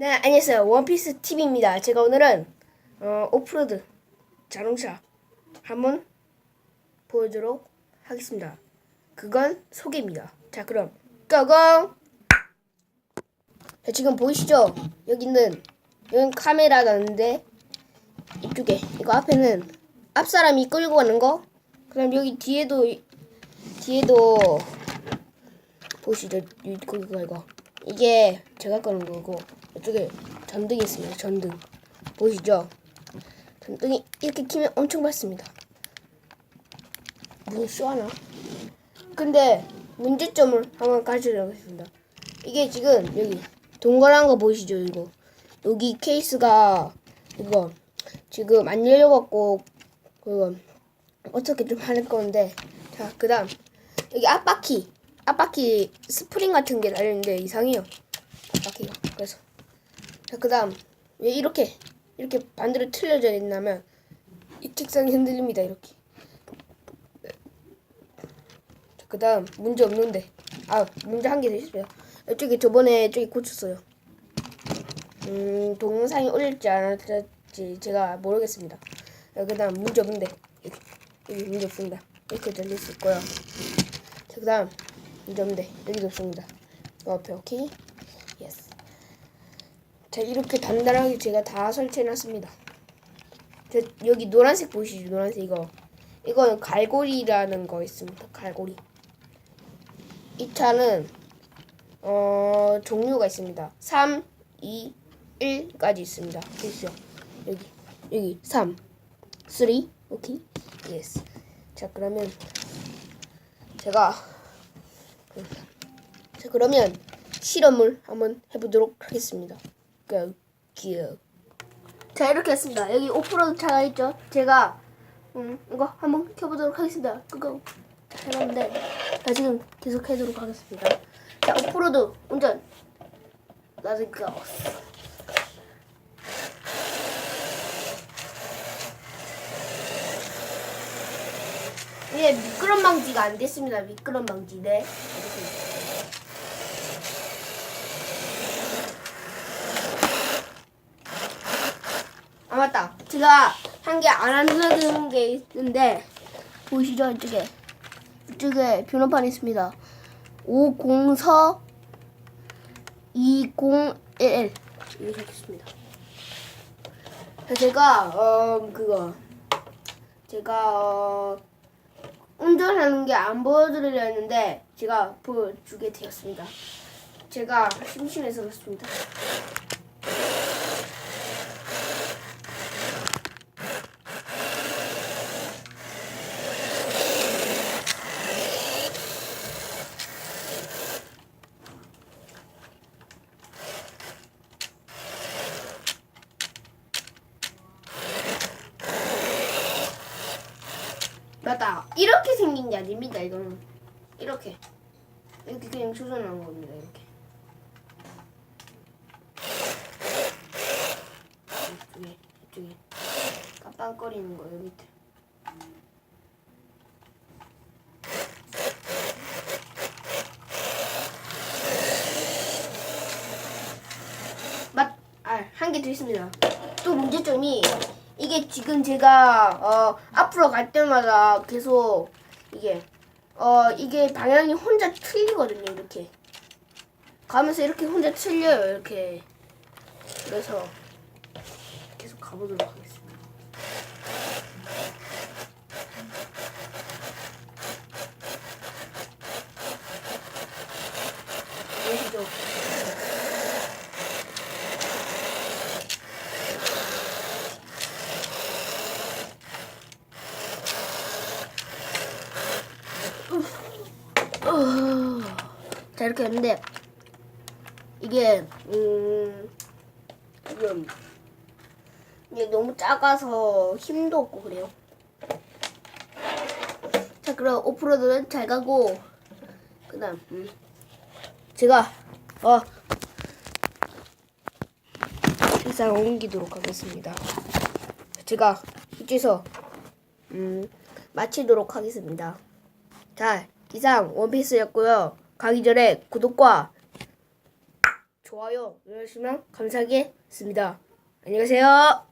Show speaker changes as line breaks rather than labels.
네, 안녕하세요. 원피스 TV입니다. 제가 오늘은 어, 오프로드 자동차 한번 보여주도록 하겠습니다. 그건 소개입니다. 자, 그럼 고고! 자, 지금 보이시죠? 여기는 여기 카메라가 있는데 이쪽에 이거 앞에는 앞 사람이 끌고 가는 거. 그다음 여기 뒤에도 뒤에도 보시죠. 이거 이거 이거 이게 제가 꺼는 거고 이쪽에 전등이 있습니다. 전등 보이시죠? 전등이 이렇게 키면 엄청 밝습니다. 문이 쏘하나? 근데 문제점을 한번 가져보겠습니다. 이게 지금 여기 동그란 거 보이시죠? 이거 여기 케이스가 이거 지금 안 열려갖고 그거 어떻게 좀 할 건데 자 그다음 여기 앞바퀴 앞바퀴 스프링 같은 게 달려있는데 이상해요 앞바퀴가 그래서 자 그 다음 왜 이렇게 이렇게 반대로 틀려져 있냐면 이 책상이 흔들립니다 이렇게. 자 그 다음 문제 없는데. 아 문제 한 개 더 있어요. 이쪽에 저번에 저기 고쳤어요. 음 동영상이 올릴지 안 올릴지 제가 모르겠습니다. 자, 그 다음 문제 없는데. 여기, 문제 없습니다. 이렇게 들릴 수 있고요. 자 그 다음 문제 없는데. 여기도 없습니다. 요 앞에 오케이. 예스 자 이렇게 단단하게 제가 다 설치해놨습니다. 저 여기 노란색 보이시죠? 노란색 이거. 이거는 갈고리라는 거 있습니다. 갈고리. 이 차는 어 종류가 있습니다. 3, 2, 1까지 있습니다. 보이시죠? 여기 여기. 3 3 오케이. 예스. 자 그러면 제가 자 그러면 실험을 한번 해보도록 하겠습니다 go go 자 이렇게 했습니다 여기 오프로드 차가 있죠 제가 음 이거 한번 켜보도록 하겠습니다 자 해봤는데 자 지금 계속 해도록 하겠습니다 자 오프로드 운전 Let's go 예, 미끄럼 방지가 안 됐습니다. 미끄럼 방지. 네. 알겠습니다. 아 맞다. 제가 한개안 하는 게 있는데 보이시죠 이쪽에 이쪽에 변호판 있습니다. 504 201 이렇게 적혔습니다. 제가 어 그거 제가 어, 운전하는 게 안 보여드리려 했는데 제가 보여주게 되었습니다. 제가 심심해서 그렇습니다. 맞다. 이렇게 생긴 게 아닙니다. 이거는 이렇게 이렇게 그냥 조선한 겁니다. 이렇게. 이쪽에 이쪽에 깜빡거리는 거 여기 밑에. 맞, 아, 한 개 더 있습니다. 또 문제점이 이게 지금 제가 어, 앞으로 갈 때마다 계속 이게 어 이게 방향이 혼자 틀리거든요 이렇게 가면서 이렇게 혼자 틀려요 이렇게 그래서 계속 가보도록 하겠습니다. 보시죠. 자 이렇게 했는데 이게 음 지금 이게 너무 작아서 힘도 없고 그래요. 자 그럼 오프로드는 잘 가고 그다음 음 제가 어 일상 옮기도록 하겠습니다. 제가 이쪽에서 음 마치도록 하겠습니다. 자, 이상 원피스였고요. 가기 전에 구독과 좋아요 눌러주시면 감사하겠습니다. 안녕히 가세요.